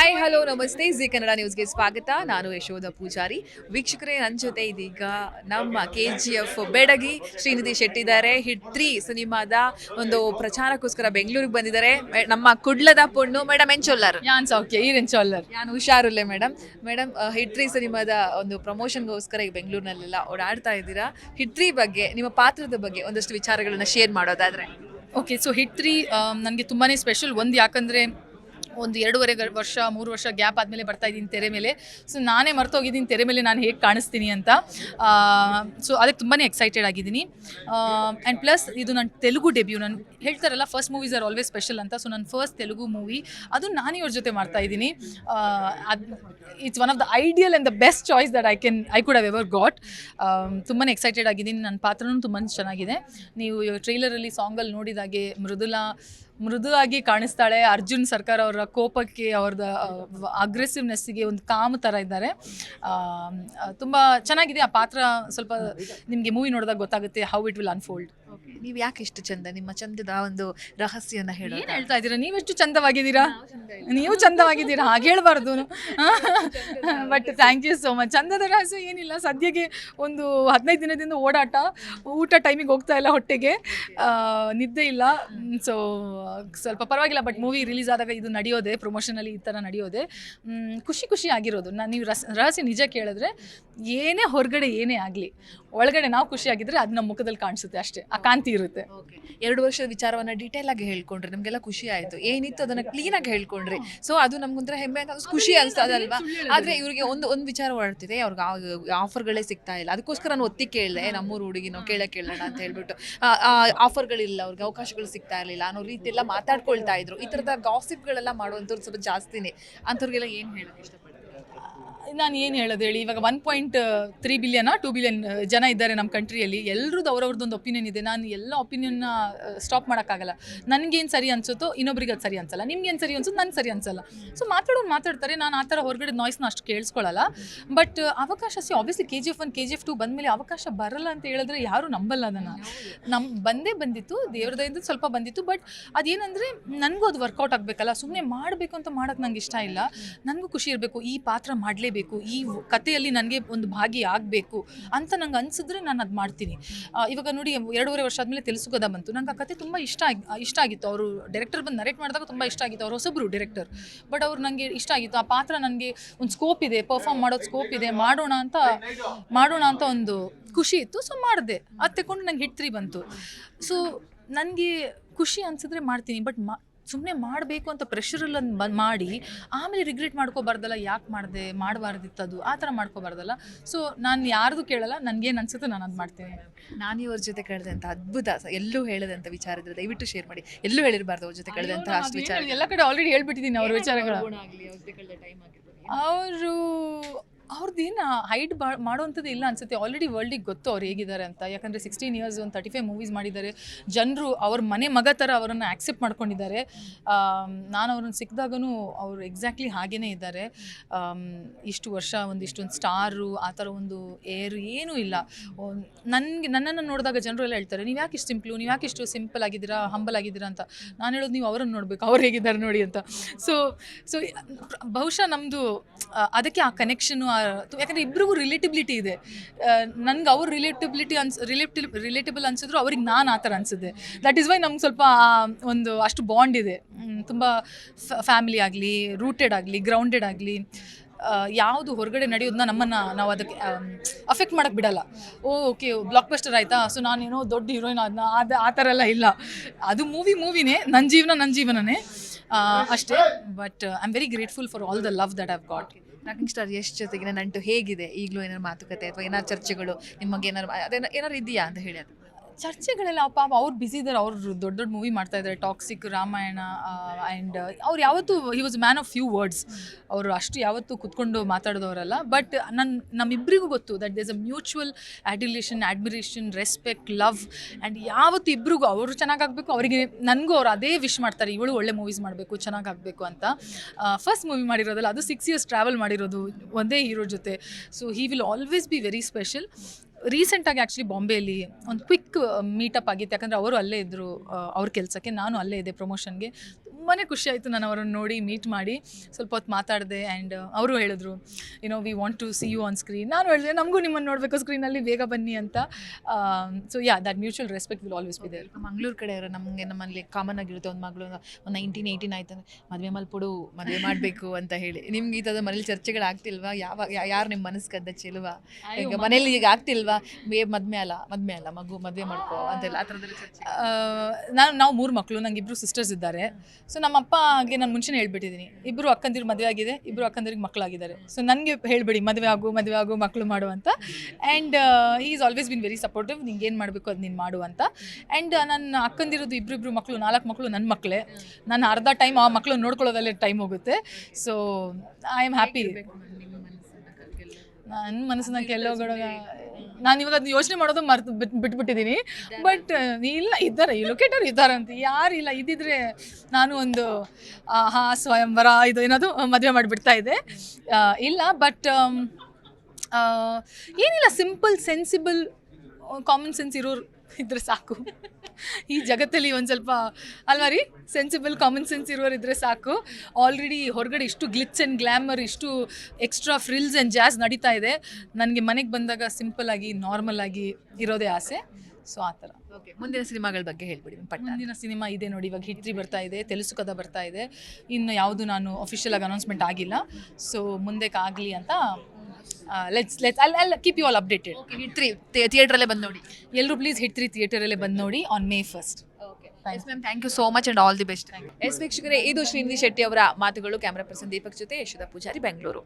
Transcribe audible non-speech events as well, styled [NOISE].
Hi hello ನಮಸ್ತೆ. Zee Kannada ನ್ಯೂಸ್ಗೆ ಸ್ವಾಗತ. ನಾನು ಯಶೋಧ ಪೂಜಾರಿ. ವೀಕ್ಷಕರೇ ನನ್ನ ಜೊತೆ ಇದೀಗ ನಮ್ಮ ಕೆ ಜಿ ಎಫ್ ಬೆಡಗಿ ಶ್ರೀನಿಧಿ ಶೆಟ್ಟಿ ಇದ್ದಾರೆ ಹಿಟ್ ತ್ರೀ ಸಿನಿಮಾದ ಒಂದು ಪ್ರಚಾರಕ್ಕೋಸ್ಕರ ಬೆಂಗಳೂರಿಗೆ ಬಂದಿದ್ದಾರೆ. ಮೆ- ನಮ್ಮ ಕುಡ್ಲದ ಪೊಣ್ಣು ಮೇಡಮ್ ಎಂಚೋಲ್ಲರ್ ಯಾನ್ ಸೌಖ್ಯ ಈರೇನ್ ಚೋಲ್ಲರ್. ನಾನು ಹುಷಾರುಲ್ಲೆ ಮೇಡಮ್. ಮೇಡಮ್ ಹಿಟ್ ತ್ರೀ ಸಿನಿಮಾದ ಒಂದು ಪ್ರಮೋಷನ್ಗೋಸ್ಕರ ಈಗ ಬೆಂಗಳೂರಿನಲ್ಲೆಲ್ಲ ಓಡಾಡ್ತಾ ಇದ್ದೀರಾ? ಹಿಟ್ ತ್ರೀ ಬಗ್ಗೆ ನಿಮ್ಮ ಪಾತ್ರದ ಬಗ್ಗೆ ಒಂದಷ್ಟು ವಿಚಾರಗಳನ್ನ ಶೇರ್ ಮಾಡೋದಾದ್ರೆ. ಓಕೆ ಸೊ ಹಿಟ್ ತ್ರೀ ನನಗೆ ತುಂಬಾ ಸ್ಪೆಷಲ್. ಒಂದು ಯಾಕಂದರೆ ಒಂದು ಎರಡೂವರೆ ವರ್ಷ, ಮೂರು ವರ್ಷ ಗ್ಯಾಪ್ ಆದಮೇಲೆ ಬರ್ತಾ ಇದ್ದೀನಿ ತೆರೆ ಮೇಲೆ. ಸೊ ನಾನೇ ಮರ್ತೋಗಿದ್ದೀನಿ, ತೆರೆ ಮೇಲೆ ನಾನು ಹೇಗೆ ಕಾಣಿಸ್ತೀನಿ ಅಂತ. ಸೊ ಅದಕ್ಕೆ ತುಂಬಾ ಎಕ್ಸೈಟೆಡ್ ಆಗಿದ್ದೀನಿ. ಆ್ಯಂಡ್ ಪ್ಲಸ್ ಇದು ನನ್ನ ತೆಲುಗು ಡೆಬ್ಯೂ ನಾನು ಹೇಳ್ತಾರಲ್ಲ first movies are always special ಅಂತ. ಸೊ ನನ್ನ ಫಸ್ಟ್ ತೆಲುಗು ಮೂವಿ ಅದು ನಾನು ಇವ್ರ ಜೊತೆ ಮಾಡ್ತಾ ಇದ್ದೀನಿ. ಅದು it's one of the ideal and the best choice that I can I could have ever got ತುಂಬಾ ಎಕ್ಸೈಟೆಡ್ ಆಗಿದ್ದೀನಿ. ನನ್ನ ಪಾತ್ರನೂ ತುಂಬಾ ಚೆನ್ನಾಗಿದೆ. ನೀವು ಟ್ರೈಲರಲ್ಲಿ ಸಾಂಗಲ್ಲಿ ನೋಡಿದಾಗೆ ಮೃದುಲಾ ಮೃದುವಾಗಿ ಕಾಣಿಸ್ತಾಳೆ. ಅರ್ಜುನ್ ಸರ್ಕಾರ ಅವರ ಕೋಪಕ್ಕೆ ಅವ್ರದ್ದು ಅಗ್ರೆಸಿವ್ನೆಸ್ಸಿಗೆ ಒಂದು ಕಾಮ್ ಥರ ಇದ್ದಾರೆ. ತುಂಬ ಚೆನ್ನಾಗಿದೆ. ಆ ಪಾತ್ರ ಸ್ವಲ್ಪ ನಿಮಗೆ ಮೂವಿ ನೋಡಿದಾಗ ಗೊತ್ತಾಗುತ್ತೆ ಹೌ ಇಟ್ ವಿಲ್ ಅನ್ಫೋಲ್ಡ್ ನೀವು ಯಾಕೆ ಇಷ್ಟು ಚಂದ ನಿಮ್ಮ ಚಂದದ ಒಂದು ರಹಸ್ಯನ ಹೇಳಿ ಏನ್ ಹೇಳ್ತಾ ಇದ್ದೀರಾ? ನೀವೆಷ್ಟು ಚಂದವಾಗಿದ್ದೀರಾ? ನೀವು ಚಂದವಾಗಿದ್ದೀರಾ? ಹಾಗೆ ಹೇಳ್ಬಾರ್ದು. But thank you so much ಚಂದದ ರಹಸ್ಯ ಏನಿಲ್ಲ ಸದ್ಯಕ್ಕೆ ಒಂದು ಹದಿನೈದು ದಿನದಿಂದ ಓಡಾಟ ಊಟ ಟೈಮಿಗೆ ಹೋಗ್ತಾ ಇಲ್ಲ ಹೊಟ್ಟೆಗೆ. ನಿದ್ದೆ ಇಲ್ಲ. ಸೊ ಸ್ವಲ್ಪ ಪರವಾಗಿಲ್ಲ ಬಟ್ ಮೂವಿ ರಿಲೀಸ್ ಆದಾಗ ಇದು ನಡೆಯೋದೆ ಪ್ರಮೋಷನಲ್ಲಿ ಈ ಥರ ನಡೆಯೋದೆ. ಖುಷಿ ಖುಷಿ ಆಗಿರೋದು. ನಾನು ನೀವು ರಸ್ ರಹಸ್ಯ ನಿಜ ಕೇಳಿದ್ರೆ ಏನೇ ಹೊರಗಡೆ ಏನೇ ಆಗಲಿ ಒಳಗಡೆ ನಾವು ಖುಷಿಯಾಗಿದ್ದರೆ ಅದು ನಮ್ಮ ಮುಖದಲ್ಲಿ ಕಾಣಿಸುತ್ತೆ ಅಷ್ಟೇ. ಕಾಂತಿ ಇರುತ್ತೆ. ಎರಡು ವರ್ಷದ ವಿಚಾರವನ್ನ ಡೀಟೇಲ್ ಆಗಿ ಹೇಳ್ಕೊಂಡ್ರೆ, ನಮ್ಗೆಲ್ಲ ಖುಷಿ ಆಯ್ತು. ಏನಿತ್ತು ಅದನ್ನ ಕ್ಲೀನ್ ಆಗಿ ಹೇಳ್ಕೊಂಡ್ರಿ. ಸೊ ಅದು ನಮ್ಗೊಂಥರ ಹೆಮ್ಮೆ ಅಂತ ಖುಷಿ ಅನ್ಸ್ತದಲ್ವಾ ಆದ್ರೆ ಇವ್ರಿಗೆ ಒಂದು ಒಂದು ವಿಚಾರ ಹೊರಡ್ತಿದೆ, ಅವ್ರಿಗೆ ಆಫರ್ಗಳೇ ಸಿಗ್ತಾ ಇಲ್ಲ. ಅದಕ್ಕೋಸ್ಕರ ನಾನು ಒತ್ತಿ ಕೇಳಿದೆ ನಮ್ಮೂರು ಹುಡುಗಿ ನಾವು ಕೇಳ, ಕೇಳೋಣ ಅಂತ ಹೇಳ್ಬಿಟ್ಟು. ಆಫರ್ಗಳಿಲ್ಲ ಅವ್ರಿಗೆ ಅವಕಾಶಗಳು ಸಿಗ್ತಾ ಇರಲಿಲ್ಲ, ಅನ್ನೋ ರೀತಿ ಎಲ್ಲ ಮಾತಾಡ್ಕೊಳ್ತಾ ಇದ್ರು. ಈ ತರದ ಗಾಸಿಪ್ಗಳೆಲ್ಲ ಮಾಡುವಂಥವ್ರು ಸ್ವಲ್ಪ ಜಾಸ್ತಿನೇ. ಅಂಥವ್ರಿಗೆಲ್ಲ ಏನು ಹೇಳೋಕ್ಕೆ ಇಷ್ಟಪಡ್ತೀನಿ ನಾನು ಏನು ಹೇಳೋದು ಹೇಳಿ, ಇವಾಗ one point three billion two billion ಜನ ಇದ್ದಾರೆ ನಮ್ಮ ಕಂಟ್ರಿಯಲ್ಲಿ ಎಲ್ಲರದ್ದು ಅವ್ರವ್ರದ್ದೊಂದು ಒಪಿನಿಯನ್ ಇದೆ. ನಾನು ಎಲ್ಲ ಒಪಿನಿಯನ್ನ ಸ್ಟಾಪ್ ಮಾಡೋಕ್ಕಾಗಲ್ಲ. ನನಗೇನು ಸರಿ ಅನ್ಸುತ್ತೋ, ಇನ್ನೊಬ್ರಿಗೆ ಅದು ಸರಿ ಅನ್ಸಲ್ಲ. ನಿಮ್ಗೇನು ಸರಿ ಅನ್ಸುತ್ತೆ, ನನಗೆ ಸರಿ ಅನ್ಸಲ್ಲ. ಸೊ ಮಾತಾಡೋರು ಮಾತಾಡ್ತಾರೆ. ನಾನು ಆ ಥರ ಹೊರಗಡೆ ನಾಯ್ಸ್ನ ಅಷ್ಟು ಕೇಳಿಸ್ಕೊಳ್ಳಲ್ಲ ಬಟ್ ಅವಕಾಶ C obviously K G F one K G F two ಬಂದಮೇಲೆ ಅವಕಾಶ ಬರಲ್ಲ ಅಂತ ಹೇಳಿದ್ರೆ ಯಾರೂ ನಂಬಲ್ಲ ಅದನ್ನು. ನಮ್ಮ ಬಂದೇ ಬಂದಿತ್ತು ದೇವ್ರದಿಂದ ಸ್ವಲ್ಪ ಬಂದಿತ್ತು. ಬಟ್ ಅದೇನಂದರೆ ನನಗೂ ಅದು ವರ್ಕೌಟ್ ಆಗಬೇಕಲ್ಲ. ಸುಮ್ಮನೆ ಮಾಡಬೇಕು ಅಂತ ಮಾಡೋಕ್ಕೆ ನಂಗೆ ಇಷ್ಟ ಇಲ್ಲ. ನನಗೂ ಖುಷಿ ಇರಬೇಕು. ಈ ಪಾತ್ರ ಮಾಡಲೇಬೇಕು. ಈ ವ್- ಕಥೆಯಲ್ಲಿ ನನಗೆ ಒಂದು ಭಾಗಿ ಆಗಬೇಕು ಅಂತ ನಂಗೆ ಅನ್ಸಿದ್ರೆ ನಾನು ಅದು ಮಾಡ್ತೀನಿ. ಇವಾಗ ನೋಡಿ ಎರಡೂವರೆ ವರ್ಷ ಆದಮೇಲೆ ತಿಳಿಸುಗದ ಬಂತು. ನಂಗೆ ಆ ಕತೆ ತುಂಬ ಇಷ್ಟ ಇಷ್ಟ ಆಗಿತ್ತು. ಅವರು ಡೈರೆಕ್ಟರ್ ಬಂದು ನರೇಟ್ ಮಾಡಿದಾಗ ತುಂಬ ಇಷ್ಟ ಆಗಿತ್ತು. ಅವ್ರು ಹೊಸಬ್ರು ಡೈರೆಕ್ಟರ್ ಬಟ್ ಅವ್ರು ನನಗೆ ಇಷ್ಟ ಆಗಿತ್ತು. ಆ ಪಾತ್ರ ನನಗೆ ಒಂದು ಸ್ಕೋಪ್ ಇದೆ ಪರ್ಫಾರ್ಮ್ ಮಾಡೋದು ಸ್ಕೋಪ್ ಇದೆ, ಮಾಡೋಣ ಅಂತ ಮಾಡೋಣ ಅಂತ ಒಂದು ಖುಷಿ ಇತ್ತು. ಸೊ ಮಾಡಿದೆ. ಅದು ತಗೊಂಡು ನಂಗೆ ಹಿಟ್ ಬಂತು. ಸೊ ನನಗೆ ಖುಷಿ ಅನ್ಸಿದ್ರೆ ಮಾಡ್ತೀನಿ. ಬಟ್ ಸುಮ್ಮನೆ ಮಾಡಬೇಕು ಅಂತ ಪ್ರೆಷರಲ್ಲಿ ಬಂದು ಮಾಡಿ ಆಮೇಲೆ ರಿಗ್ರೆಟ್ ಮಾಡ್ಕೋಬಾರ್ದಲ್ಲ ಯಾಕೆ ಮಾಡಿದೆ ಮಾಡಬಾರ್ದಿತ್ತು ಅದು ಆ ಥರ ಮಾಡ್ಕೋಬಾರ್ದಲ್ಲ. ಸೊ ನಾನು ಯಾರ್ದು ಕೇಳಲ್ಲ ನನಗೇನು ಅನ್ಸುತ್ತೋ ನಾನು ಅದು ಮಾಡ್ತೀನಿ. ನಾನು ಇವ್ರ ಜೊತೆ ಕಳೆದಂತ ಅದ್ಭುತ ಎಲ್ಲೂ ಹೇಳದಂಥ ವಿಚಾರ ಇದ್ರೆ ದಯವಿಟ್ಟು ಶೇರ್ ಮಾಡಿ. ಎಲ್ಲೂ ಹೇಳಿರಬಾರ್ದು ಅವ್ರ ಜೊತೆ ಕಳೆದಂತ ಅಷ್ಟು ವಿಚಾರ. ಎಲ್ಲ ಕಡೆ ಆಲ್ರೆಡಿ ಹೇಳ್ಬಿಟ್ಟಿದ್ದೀನಿ ಅವ್ರ ವಿಚಾರಗಳು. ಅವರು ಅವ್ರದ್ದೇನು ಬಾ ಮಾಡುವಂಥದ್ದು ಇಲ್ಲ ಅನ್ಸುತ್ತೆ. ಆಲ್ರೆಡಿ ವರ್ಲ್ಡಿಗೆ ಗೊತ್ತು ಅವ್ರು ಹೇಗಿದ್ದಾರೆ ಅಂತ. ಯಾಕಂದರೆ ಸಿಕ್ಸ್ಟೀನ್ ಇಯರ್ಸ್ ಒಂದು ತರ್ಟಿ ಫೈವ್ ಮೂವೀಸ್ ಮಾಡಿದ್ದಾರೆ. ಜನರು ಅವ್ರ ಮನೆ ಮಗ ಥರ ಅವರನ್ನು ಆಕ್ಸೆಪ್ಟ್ ಮಾಡ್ಕೊಂಡಿದ್ದಾರೆ. ನಾನು ಅವ್ರನ್ನ ಸಿಕ್ಕಿದಾಗೂ ಅವರು ಎಕ್ಸಾಕ್ಟ್ಲಿ ಹಾಗೇ ಇದ್ದಾರೆ. ಇಷ್ಟು ವರ್ಷ ಒಂದಿಷ್ಟೊಂದು ಸ್ಟಾರು, ಆ ಥರ ಒಂದು ಏರ್ ಏನೂ ಇಲ್ಲ. ನನಗೆ, ನನ್ನನ್ನು ನೋಡಿದಾಗ ಜನರು ಎಲ್ಲ ಹೇಳ್ತಾರೆ, ನೀವು ಯಾಕೆ ಇಷ್ಟು ಸಿಂಪ್ಲು? ನೀವು ಯಾಕೆ ಇಷ್ಟು ಸಿಂಪಲ್ ಆಗಿದ್ದೀರಾ ಹಂಬಲ್ ಆಗಿದ್ದೀರಾ ಅಂತ? ನಾನು ಹೇಳೋದು, ನೀವು ಅವರನ್ನು ನೋಡಬೇಕು. ಅವ್ರು ಹೇಗಿದ್ದಾರೆ ನೋಡಿ ಅಂತ. ಸೊ ಸೊ ಬಹುಶಃ ನಮ್ಮದು ಅದಕ್ಕೆ ಆ ಕನೆಕ್ಷನು ಯಾಕಂದರೆ ಇಬ್ಬರಿಗೂ ರಿಲೇಟಿಬಿಲಿಟಿ ಇದೆ. ನನಗೆ ಅವ್ರ ರಿಲೇಟಿಬಿಲಿಟಿ ಅನ್ಸ್ ರಿಲೇಟಿ ರಿಲೇಟಿಬಲ್ ಅನ್ಸಿದ್ರು ಅವ್ರಿಗೆ ನಾನು ಆ ಥರ ಅನಿಸಿದೆ ದಟ್ ಈಸ್ ವೈ ನಮ್ಗೆ ಸ್ವಲ್ಪ ಒಂದು ಅಷ್ಟು ಬಾಂಡ್ ಇದೆ. ತುಂಬ ಫ್ಯಾಮಿಲಿ ಆಗಲಿ ರೂಟೆಡ್ ಆಗಲಿ ಗ್ರೌಂಡೆಡ್ ಆಗಲಿ ಯಾವುದು ಹೊರಗಡೆ ನಡೆಯೋದನ್ನ ನಮ್ಮನ್ನು ನಾವು ಅದಕ್ಕೆ ಅಫೆಕ್ಟ್ ಮಾಡೋಕೆ ಬಿಡಲ್ಲ. ಓಕೆ ಬ್ಲಾಕ್ ಬಸ್ಟರ್ ಆಯಿತಾ? ಸೊ ನಾನೇನೋ ದೊಡ್ಡ ಹೀರೋಯಿನ್ ಅದನ್ನ ಅದು ಆ ಥರ ಎಲ್ಲ ಇಲ್ಲ. ಅದು ಮೂವಿ ಮೂವಿನೇ ನನ್ನ ಜೀವನ ನನ್ನ ಜೀವನನೇ ಅಷ್ಟೇ. But I am very grateful for all the love that have got rocking star Yash ಜೊತೆಗಿನ ನಂಟು ಹೇಗಿದೆ? ಈಗಲೂ ಏನಾರು ಮಾತುಕತೆ ಅಥವಾ ಏನಾರು ಚರ್ಚೆಗಳು ನಿಮಗೆ ಏನಾರು ಅದೇನ ಏನಾರು ಇದೆಯಾ ಅಂತ ಹೇಳಿ ಅದು. ಚರ್ಚೆಗಳೆಲ್ಲ ಪಾಪ ಅವ್ರು ಬಿಸಿ ಇದ್ದಾರೆ ಅವ್ರು ದೊಡ್ಡ ದೊಡ್ಡ ಮೂವಿ ಮಾಡ್ತಾ ಇದ್ದಾರೆ ಟಾಕ್ಸಿಕ್ ರಾಮಾಯಣ ಆ್ಯಂಡ್ ಅವ್ರು ಯಾವತ್ತೂ he was man of few words ಅವರು ಅಷ್ಟು ಯಾವತ್ತೂ ಕುತ್ಕೊಂಡು ಮಾತಾಡಿದವರಲ್ಲ. ಬಟ್ ನನ್ನ ನಮ್ಮಿಬ್ಬರಿಗೂ ಗೊತ್ತು that there's a mutual adulation admiration respect love and ಯಾವತ್ತು ಇಬ್ಬರಿಗೂ ಅವರು ಚೆನ್ನಾಗಾಗಬೇಕು ಅವರಿಗೆ ನನಗೂ ಅವ್ರು ಅದೇ ವಿಶ್ ಮಾಡ್ತಾರೆ, ಇವಳು ಒಳ್ಳೆ ಮೂವೀಸ್ ಮಾಡಬೇಕು ಚೆನ್ನಾಗಾಗಬೇಕು ಅಂತ. ಫಸ್ಟ್ ಮೂವಿ ಮಾಡಿರೋದಲ್ಲ, ಅದು ಸಿಕ್ಸ್ ಇಯರ್ಸ್ ಟ್ರಾವೆಲ್ ಮಾಡಿರೋದು, ಒಂದೇ ಹೀರೋ ಜೊತೆ. So he will always be very special ರೀಸೆಂಟಾಗಿ ಆ್ಯಕ್ಚುಲಿ ಬಾಂಬೆಯಲ್ಲಿ ಒಂದು ಕ್ವಿಕ್ ಮೀಟಪ್ ಆಗಿತ್ತು. ಯಾಕಂದರೆ ಅವರು ಅಲ್ಲೇ ಇದ್ದರು ಅವ್ರ ಕೆಲಸಕ್ಕೆ, ನಾನು ಅಲ್ಲೇ ಇದ್ದೆ ಪ್ರಮೋಷನ್ಗೆ ತುಂಬಾ ಖುಷಿ ಆಯಿತು ನಾನು ಅವರನ್ನು ನೋಡಿ ಮೀಟ್ ಮಾಡಿ. ಸ್ವಲ್ಪ ಹೊತ್ತು ಮಾತಾಡಿದೆ ಆ್ಯಂಡ್ ಅವರು ಹೇಳಿದ್ರು you know we want to see you on screen ನಾನು ಹೇಳಿದೆ ನಮಗೂ ನಿಮ್ಮನ್ನು ನೋಡಬೇಕು ಸ್ಕ್ರೀನಲ್ಲಿ ಬೇಗ ಬನ್ನಿ ಅಂತ. So yeah that mutual respect will always be there Mangaluru ಕಡೆ ಇರೋ ನಮಗೆ ನಮ್ಮಲ್ಲಿ ಕಾಮನ್ ಆಗಿರುತ್ತೆ. ಒಂದು ಮಗಳು ಒಂದು ನೈನ್ಟೀನ್ ಏಯ್ಟೀನ್ ಆಯ್ತು ಅಂದರೆ ಮದುವೆ ಮಲ್ಪಡು ಮದುವೆ ಮಾಡಬೇಕು [LAUGHS] ಅಂತ ಹೇಳಿ. ನಿಮ್ಗೆ ಈ ಥರ ಮನೇಲಿ ಚರ್ಚೆಗಳು ಆಗ್ತಿಲ್ವಾ? ಯಾವ ಯಾರು ನಿಮ್ಮ ಮನಸ್ಸು ಕದ್ದ ಚೆಲುವ ಈಗ ಮನೇಲಿ ಈಗ ಆಗ್ತಿಲ್ವಾ? ಬೇ ಮದ್ಮೆ ಅಲ್ಲ ಮದ್ಮೆ ಅಲ್ಲ ಮಗು ಮದುವೆ ಮಾಡ್ಕೋ ಅಂತೆಲ್ಲ. ಆ ಥರದಲ್ಲಿ ನಾನು ನಾವು ಮೂರು ಮಕ್ಕಳು ನಂಗೆ ಇಬ್ಬರು ಸಿಸ್ಟರ್ಸ್ ಇದ್ದಾರೆ ಸೊ ನಮ್ಮ ಹಾಗೆ ನಾನು ಮುಂಚೆನೇ ಹೇಳ್ಬಿಟ್ಟಿದ್ದೀನಿ ಇಬ್ಬರು ಅಕ್ಕಂದಿರು ಮದುವೆ ಆಗಿದೆ ಇಬ್ಬರು ಅಕ್ಕಂದಿರಿಗೆ ಮಕ್ಕಳಾಗಿದ್ದಾರೆ ಸೊ ನನಗೆ ಹೇಳ್ಬಿಡಿ ಮದುವೆ ಆಗು ಮದುವೆ ಆಗು ಮಕ್ಕಳು ಮಾಡು ಅಂತ. And he is always been very supportive ನಿಂಗೆ ಏನು ಮಾಡಬೇಕು ಅದು ನೀನು ಮಾಡು ಅಂತ. ಆ್ಯಂಡ್ ನನ್ನ ಅಕ್ಕಂದಿರೋದು ಇಬ್ಬರಿಬ್ರು ಇಬ್ಬರು ಮಕ್ಕಳು ನಾಲ್ಕು ಮಕ್ಕಳು ನನ್ನ ಮಕ್ಕಳೇ ನಾನು ಅರ್ಧ ಟೈಮ್ ಆ ಮಕ್ಕಳು ನೋಡ್ಕೊಳ್ಳೋದಲ್ಲೇ ಟೈಮ್ ಹೋಗುತ್ತೆ. ಸೊ ಐ ಆಮ್ ಹ್ಯಾಪಿ ನನ್ನ ಮನಸ್ಸಿನ ಕೆಲವುಗಳ ನಾನು ಇವಾಗ ಅದನ್ನ ಯೋಚನೆ ಮಾಡೋದು ಮರ್ತು ಬಿಟ್ ಬಿಟ್ಬಿಟ್ಟಿದ್ದೀನಿ ಬಟ್ ಇಲ್ಲ ಇದ್ದಾರೆ ಈ ಲೊಕೇಟರ್ ಇದ್ದಾರೆ ಅಂತ. ಇಲ್ಲ ಇದ್ದಿದ್ರೆ ನಾನು ಒಂದು ಹಾ ಸ್ವಯಂವರ ಇದು ಏನದು ಮದುವೆ ಮಾಡಿಬಿಡ್ತಾ ಇದೆ ಇಲ್ಲ ಬಟ್ ಏನಿಲ್ಲ ಸಿಂಪಲ್ ಸೆನ್ಸಿಬಲ್ ಕಾಮನ್ ಸೆನ್ಸ್ ಇರೋರು ಇದ್ರೆ ಸಾಕು. ಈ ಜಗತ್ತಲ್ಲಿ ಒಂದು ಸ್ವಲ್ಪ ಅಲ್ವಾ ರೀ? ಸೆನ್ಸಿಬಲ್ ಕಾಮನ್ ಸೆನ್ಸ್ ಇರೋರು ಇದ್ರೆ ಸಾಕು. ಆಲ್ರೆಡಿ ಹೊರಗಡೆ ಇಷ್ಟು ಗ್ಲಿಚ್ ಆ್ಯಂಡ್ ಗ್ಲ್ಯಾಮರ್ ಇಷ್ಟು ಎಕ್ಸ್ಟ್ರಾ ಫ್ರಿಲ್ಸ್ ಆ್ಯಂಡ್ ಜಾಸ್ ನಡೀತಾ ಇದೆ. ನನಗೆ ಮನೆಗೆ ಬಂದಾಗ ಸಿಂಪಲ್ ಆಗಿ ನಾರ್ಮಲ್ ಆಗಿ ಇರೋದೇ ಆಸೆ. ಸೊ ಆ ಥರ. ಓಕೆ ಮುಂದಿನ ಸಿನಿಮಾಗಳ ಬಗ್ಗೆ ಹೇಳ್ಬಿಡಿ ಪಟ್ಟ. ಮುಂದಿನ ಸಿನಿಮಾ ಇದೆ ನೋಡಿ ಇವಾಗ ಹಿಟ್ರಿ ಬರ್ತಾ ಇದೆ ತೆಲುಸು ಕದ ಬರ್ತಾ ಇದೆ. ಇನ್ನು ಯಾವುದು ನಾನು ಅಫಿಷಿಯಲ್ ಆಗಿ ಅನೌನ್ಸ್ಮೆಂಟ್ ಆಗಿಲ್ಲ. ಸೊ ಮುಂದಕ್ಕೆ ಆಗಲಿ ಅಂತ ಲೆಟ್ಸ್ ಲೆಟ್ಸ್ ಅಲ್ಲಿ ಅಲ್ಲಿ keep you all updated hit three ಥಿಯೇಟ್ರಲ್ಲೇ ಬಂದು ನೋಡಿ. ಎಲ್ಲರೂ ಪ್ಲೀಸ್ ಹಿಟ್ ತ್ರೀ ಥಿಯೇಟರಲ್ಲೇ ಬಂದು ನೋಡಿ on May first yes ma'am thank you so much and all the best yes ವೀಕ್ಷಕರೇ ಇದು ಶ್ರೀನಿಧಿ ಶೆಟ್ಟಿ ಅವರ ಮಾತುಗಳು. ಕ್ಯಾಮರಾ ಪರ್ಸನ್ ದೀಪಕ್ ಜೊತೆ ಯಶೋಧ ಪೂಜಾರಿ ಬೆಂಗಳೂರು